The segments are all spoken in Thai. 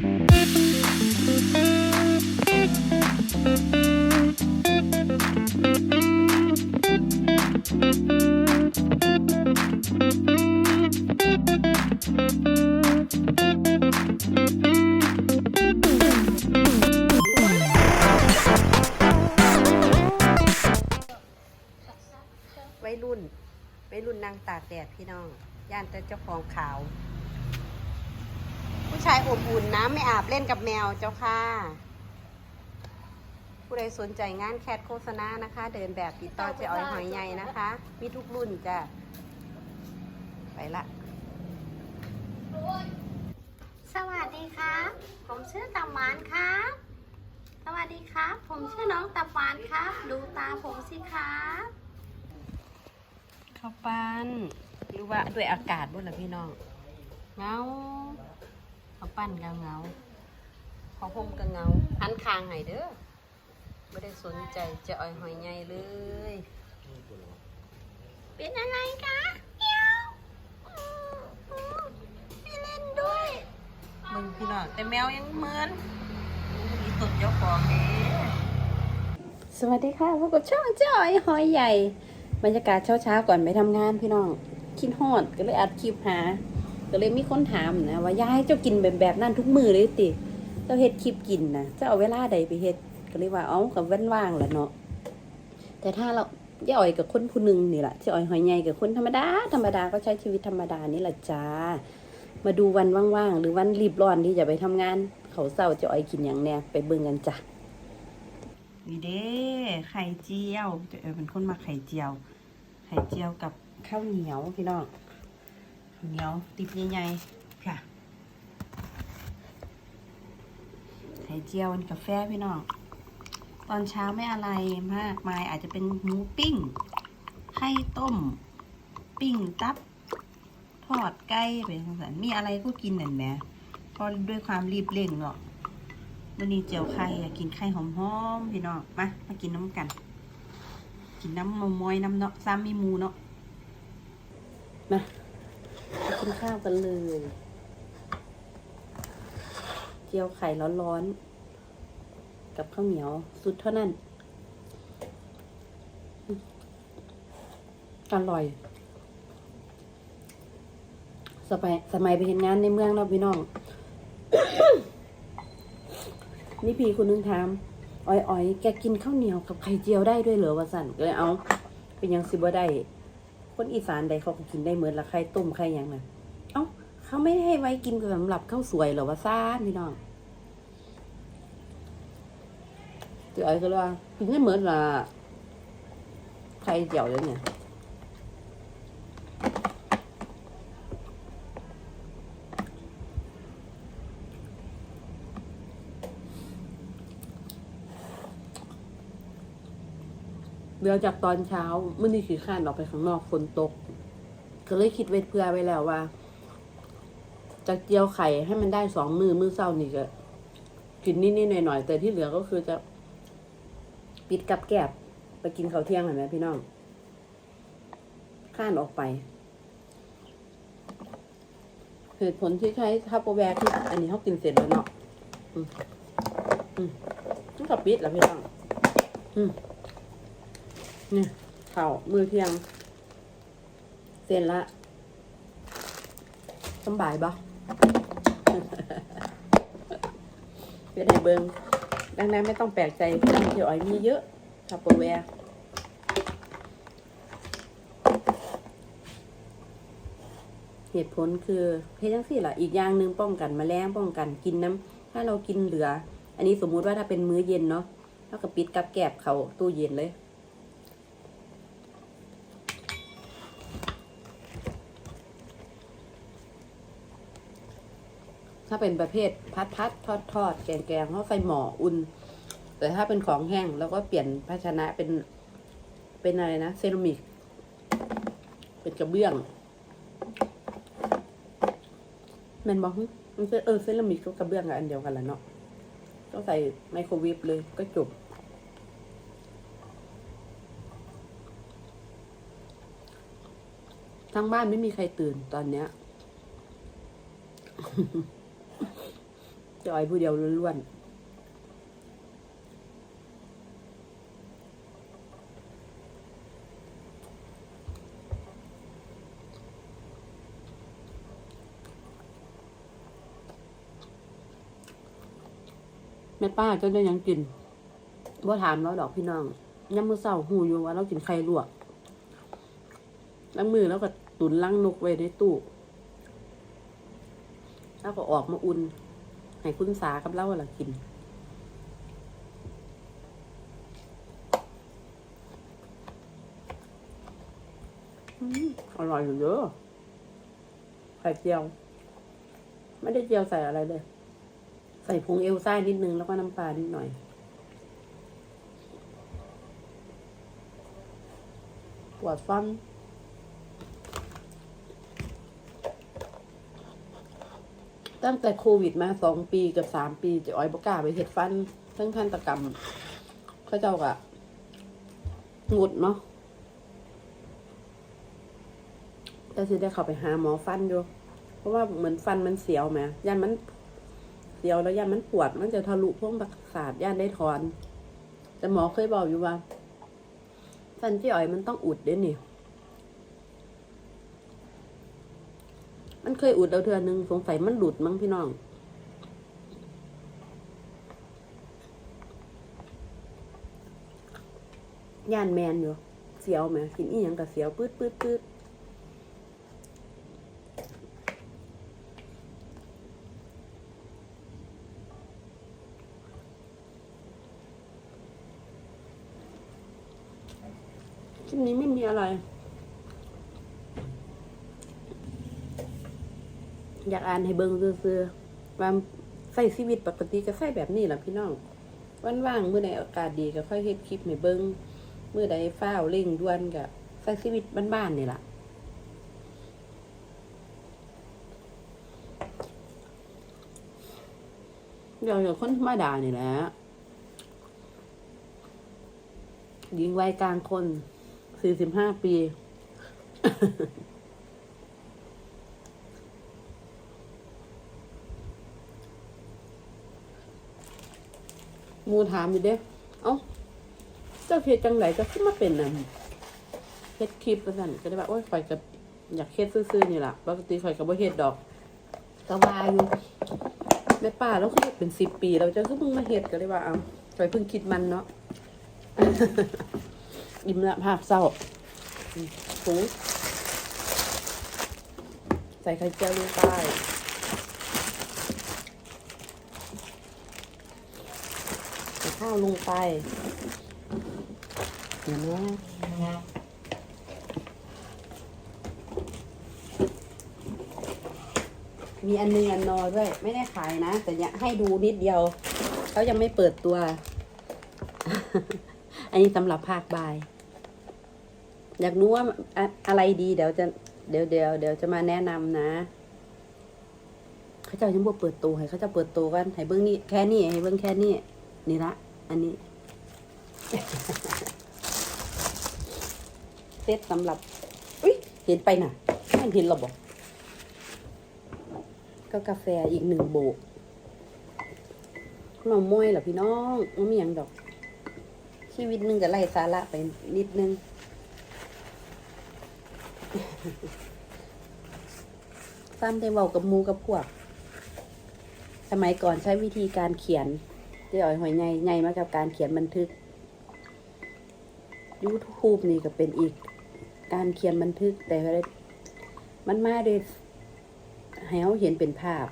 วัยรุ่นวัยรุ่นนางตากแดดพี่น้อง ย่านแต่เจ้าของขาว ชายอบอุ่นน้ำไม่อาบเล่นกับแมวเจ้าค่ะ ผู้ใดสนใจงานแคทโฆษณานะคะ เดินแบบติดต่อเจะออยหอยใหญ่นะคะ มีทุกรุ่นจ้ะ ไปละสวัสดีครับ ผมชื่อตะหมานครับ สวัสดีครับ ผมชื่อน้องตะหมานครับ ดูตาผมสิครับข้าวปั้นหรือว่าด้วยอากาศบ่ล่ะพี่น้องเงา ข้าวปั้นก็เงาข้าวห่มก็เงาหันคางให้เด้อไม่ได้สนใจเจะอ่อยหอยใหญ่เลย เป็นอะไรคะเมียวอืมอืมไม่เล่นด้วยมึงพี่น้องแต่แมวยังเหมือนมีตดเจ้าของเด้สวัสดีค่ะพบกับช่องเจ้าอ่อยหอยใหญ่ บรรยากาศเช้าๆก่อนไปทำงานพี่น้องคิดฮอดก็เลยอัดคลิปหา ก็เลยมีคนถามนะว่ายายเจ้ากินแบบแบบนั้นทุกมือเลยติเจ้าเฮ็ดคลิปกินนะเจ้าเอาเวลาใดไปเฮ็ดก็เลยว่าเอ้ากับว้นว่างแหละเนาะแต่ถ้าเราย่าอ่อยกับคนผู้หนึ่งนี่แหละเจ้าอ่อยหอยใหญ่กับคนธรรมดาธรรมดาก็ใช้ชีวิตธรรมดานี่แหละจ้า มาดูวันว่างๆหรือวันรีบร้อนที่จะไปทำงาน เขาเศร้าเจ้าอ่อยกินอย่างแน่ไปเบิ่งกันจ้ะนี่เด้ไข่เจียวเจ้าอ่อเป็นคนมาไข่เจียว ไข่เจียวกับข้าวเหนียวพี่น้อง เหนียวติบใหญ่ๆค่ะไข่เจียวกาแฟพี่น้อง ตอนเช้าไม่อะไรมากมายอาจจะเป็นหมูปิ้งไข่ต้ม ปิ้งตับ ทอดไก่เป็นสันมีอะไรก็กินนั่นแหมเพราะด้วยความรีบเร่งเนาะวันนี้เจียวไข่กินไข่หอมๆพี่น้องมามากินน้ำกัน กินน้ำมมอยน้ำเนาะซ้ำมีหมูเนาะมา กินข้าวกันเลย เจียวไข่ร้อนๆ กับข้าวเหนียว สุดเท่านั้น อร่อย สมัยสมัยไปเห็นงานในเมืองเราพี่น้อง นี่พี่คนนึงถามอ้อยอ้อยแกกินข้าวเหนียวกับไข่เจียวได้ด้วยเหรอวะสันก็เลยเอา เป็นยังสิบ่ได้ คนอีสานใดเขาก็กินได้เหมือนละไข่ต้มไข่ยังน่ะเอ้าเขาไม่ให้ไว้กินสำหรับข้าวสวยหรอวะซ่านพี่น้องเจอไอ้ก็เลยว่ากินได้เหมือนละไข่เจียวเลยเนี่ย เดี๋ยวจากตอนเช้าเมื่อนี้ขี่ข้านออกไปข้างนอกฝนตก ก็เลยคิดไว้เพื่อไว้แล้วว่า จะเจียวไข่ให้มันได้สองมือมือเศร้านี่ก็กินนิดๆหน่อยๆแต่ที่เหลือก็คือจะ ปิดกับแกบไปกินข้าวเที่ยงเห็นไหมพี่น้องข้านออกไปเหตุผลที่ใช้ทัพโปรแวร์ที่อันนี้เขากินเสร็จแล้วเนาะอืมอืมต้องกับปิดแล้วพี่น้องอืม นี่ยข่ามือเที่ยง เสร็จละสบายบ่เป็นไงเบิงดังนั้นไม่ต้องแปลกใจที่เที่ยวอ้อยมีเยอะทับเปอร์แวร์เหตุผลคือเฮ็ดจังสี่ล่ะอีกอย่างหนึ่งป้องกันมแมลงป้องกันกินน้ำถ้าเรากินเหลือ อันนี้สมมุติว่าถ้าเป็นมื้อเย็นเนาะเท่ากับปิดกับแกบเขาตู้เย็นเลย เป็นประเภทพัดพัดทอดทอดแกงแกงเขาใส่หม้ออุ่น แต่ถ้าเป็นของแห้งเราก็เปลี่ยนภาชนะเป็นเป็นอะไรนะเซรามิก เป็นกระเบื้องแมันบอกมันเออเซรามิกกับกระเบื้องอะอันเดียวกันแหละเนาะก็ใส่ไมโครเวฟเลยก็จบทั้งบ้านไม่มีใครตื่นตอนเนี้ย จอยผู้เดียวล้วนแม่ป้าจะได้ยังกินบ่าถามเราดอกพี่น้องยามมื้อเช้าหูอยู่ว่าเรากินไข่ลวกแล้วมือแล้วก็ตุนลังนกไว้ในตู้แล้วก็ออกมาอุ่น ให้คุณสากับเล่าละกินอืมอร่อยอยู่เยอะไข่เจียว ไม่ได้เจียวใส่อะไรเลย ใส่ผงเอลซ่านิดนึงแล้วก็น้ำปลานิดหน่อยปวดฟัน ตั้งแต่โควิดมาสองปีกับสามปีจะอ้อยประกล้าไปเห็ดฟันทั้งทันตกรรมเขาเจ้ากะงดเนาะแต่สิได้เข้าไปหาหมอฟันอยู่ เพราะว่าเหมือนฟันมันเสียวไหมย่านมันเสียวแล้วย่านมันปวด มันจะทะลุพวกประสาทย่านได้ถอน แต่หมอเคยบอกอยู่ว่าฟันเจ๊อ๋อยมันต้องอุดเด้นี่ มันเคยอุดแล้วเทือนึงสงสัยมันหลุดมั้งพี่น้อง ย่านแมนอยู่ เสียวไหมกินอีหยังกับเสียวปืดปืดปืดคลิปนี้ไม่มีอะไร อยากอ่านให้เบิ่งซื่อๆว่าใส่ชีวิตปกติก็ใส่แบบนี้แหละพี่น้องวันว่างเมื่อใดอากาศดีก็ค่อยเฮ็ดคลิปให้เบิ่งเมื่อใดฟ้าวเร่งด่วนก็ใส่ชีวิตบ้านๆนี่ล่ะเดี๋ยวอย่างคนธรรมดานี่แหละหญิงวัยกลางคน สี่สิบห้าปี มูถามอยู่เด้ เอ้า เจ้าเฮ็ดจังไหนจะขึ้นมาเป็นน่ะเฮ็ดคลิปประสันก็ได้ว่าโอ้ยข่อยกับอยากเฮ็ดซื่อๆนี่ล่ะปกติข่อยกับบ่เฮ็ดดอกก็ว่าอยู่แม่ป้าเราคือเฮ็ดเป็นสิบปีแล้วเจ้าคือเพิ่งมาเฮ็ดก็เลยว่าเอ้าข่อยเพิ่งคิดมันเนาะอิ่มละภาพเศร้าฟูใส่ไข่เจียวลงไป ใส่ข้าวลงไปเห็นไหมมีอันนึงอันนอด้วย ไม่ได้ขายนะ แต่เนี่ยให้ดูนิดเดียวเขายังไม่เปิดตัว อันนี้สำหรับภาคบาย อยากรู้ว่าอะไรดี เดี๋ยวจะเดี๋ยวเดี๋ยวเดี๋ยวจะมาแนะนำนะ เขาเจะยังบ่เปิดตัวให้เขาจะเปิดตัวกันให้เบิ้องนี่แค่นี้ให้เบิ้องแค่นี้นี่ละ อันนี้ เซตสำหรับ อุ้ยเห็นไปน่ะไม่เห็นหรอบอก ก็กาแฟอีกหนึ่งโบกหน่อม้อยเหรอพี่น้องมันมีอย่างดอก ชีวิตหนึงกับไล่สาระไปนิดนึงซ้ำได้เว้ากับมูกับพวก สมัยก่อนใช้วิธีการเขียน เดี๋ยหอยใหญ่ใหญ่มากับการเขียนบันทึก YouTube นี่ก็เป็นอีกการเขียนบันทึกแต่ว่ามันมาได้ให้เขาเห็นเป็นภาพ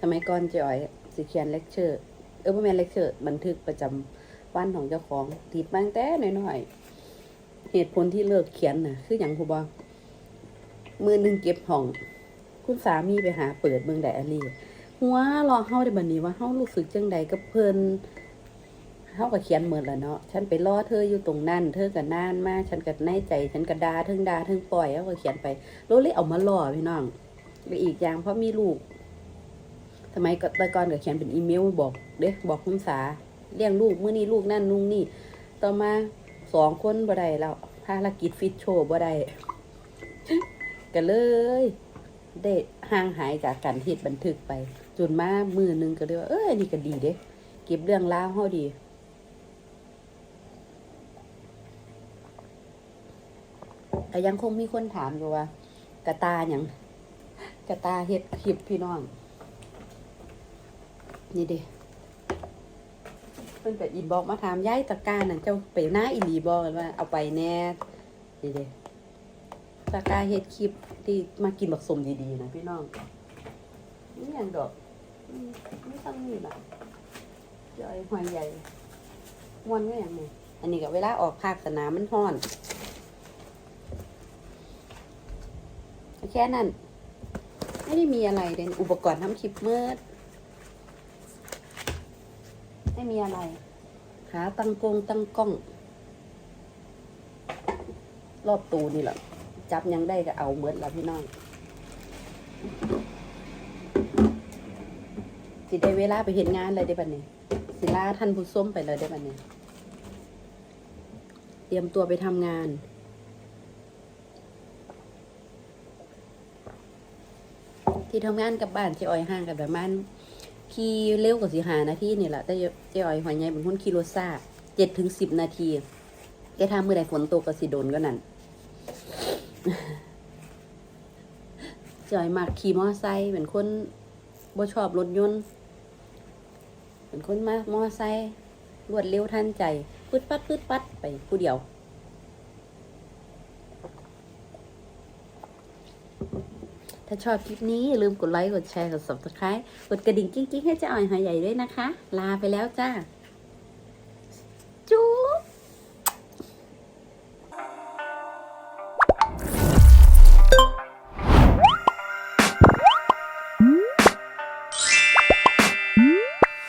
สมัยก่อนจอยสิเขียนเลคเชอร์ เออพ่อแม่เลคเชอร์บันทึกประจำวันของเจ้าของติดบ้างแต่น้อยๆเหตุผลที่เลิกเขียนน่ะ คืออย่างผู้บอมือหนึ่งเก็บห้อง คุณสามีไปหาเปิดเมืองไดอารี่ หัวรอเฮาได้บัดนี้ว่าเฮารู้สึกจังใดกับเพิ่นเฮาก็เขียนเหมือนละเนาะฉันไปรอเธออยู่ตรงนั้น เธอก็นานมากฉันก็ในใจ ฉันก็ด่าเทึงด่าเทึงปล่อยเฮาก็เขียนไปโลเลยเอามาล่อพี่น้องไปอีกอย่างเพราะมีลูกสมัยก่อนแต่ก่อนก็เขียนเป็นอีเมลบอกเด้บอกคุณสาเลี้ยงลูกมื้อนี้ลูกนั่นนุ่งนี่ ต่อมาสองคนบ่ได้แล้วภารกิจฟิตโชว์บ่ได้ก็เลย ได้ห่างหายจากการเฮ็ดบันทึกไป จนมามือหนึงก็เลยว่าเอออันนี่ก็ดีเด้เก็บเรื่องราวเฮาดีแต่ยังคงมีคนถามอยู่ว่า กระตาอย่างกระตาเฮ็ดคลิปพี่น้อง นี่เด้เพิ่นก็อินบอกมาถามยายตะกร้านั่นเจ้าไปหน้าอีหลีบอกว่าเอาไปแน่นี่เด้ตะกร้าเฮ็ดคลิปที่มากินบักสมดีๆนะพี่น้องนี่อย่างดอก ไม่ต้องนี่ล่ะจอยหอยใหญ่ม่วนก็อย่างนี้อันนี้ก็เวลาออกภาคสนามมันฮ้อนแค่นั้น ไม่ได้มีอะไรเลยอุปกรณ์ทำคลิปเมื่อไม่มีอะไร หาตั้งกงตั้งกล้อง รอบตูนี่แหละจับยังได้ก็เอาเมื่อละพี่น้อง สิได้เวลาไปเห็นงานเลยได้ปะเนี่ยสิลาท่านผู้ส้มไปเลยได้ปะเนี่ยเตรียมตัวไปทำงาน ที่ทำงานกับบ้านเจ๊อ้อยห่างกันประมาณขี่เร็วกว่าสิหานาทีนี่แหละแต่เจ๊อ้อยหอยใหญ่เป็นคนขี่รถซาเจ็ดถึงสิบนาทีแกทำเมื่อใดฝนตกก็สิโดนก็นั่นเจ๊อ้อยมักขี่มอไซค์เป็นคนบ่ชอบรถยนต์ เป็นคนมามอไซค์รวดเร็วทันใจพืดปัดพืดปัดไปผู้เดียว ถ้าชอบคลิปนี้อย่าลืมกดไลค์ กดแชร์ กด subscribe กดกระดิ่งกิ๊งๆ ให้เจ้าอ่อยหอยใหญ่ด้วยนะคะ ลาไปแล้วจ้า